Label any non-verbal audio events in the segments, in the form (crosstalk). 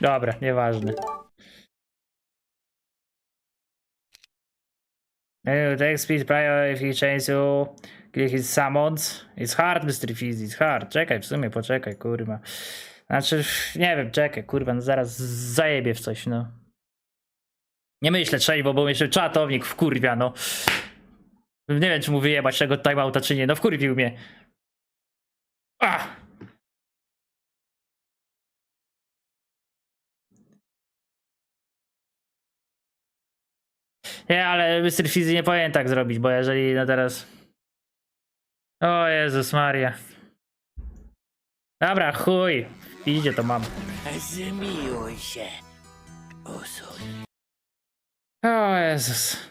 Dobra, nieważne. Uh, Take speed prior if he changes you. Click his summons. It's hard, Mr. Fizz, it's hard. Czekaj, w sumie poczekaj, kurwa. Znaczy, nie wiem, czekaj, kurwa, no zaraz zajebie w coś, no. Nie myślę trzeźwo, bo jeszcze czatownik wkurwia, no. Nie wiem, czy mu wyjebać tego timeouta, czy nie, no wkurwił mnie. Ah! Nie, ale Mr. Fizzy nie powinien tak zrobić, bo jeżeli no teraz... O Jezus Maria. Dobra, chuj. Idzie to mam. Zmiłuj się. Usuń. O Jezus.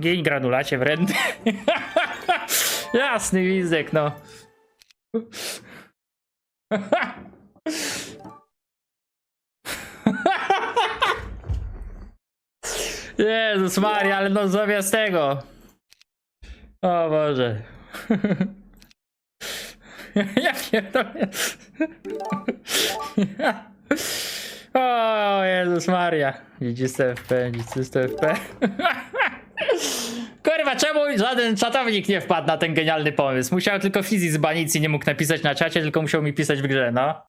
Gień granulacie wredny. (laughs) Jasny widzek, no. (laughs) Jezus Maria, ale no zamiast tego. O Boże. (laughs) Ja pierdolę. (laughs) O Jezus Maria. Dziedzice FP, dziedzice FP. Kurwa, czemu żaden czatownik nie wpadł na ten genialny pomysł? Musiał tylko Fizi z banicji nie mógł napisać na czacie, tylko musiał mi pisać w grze, no.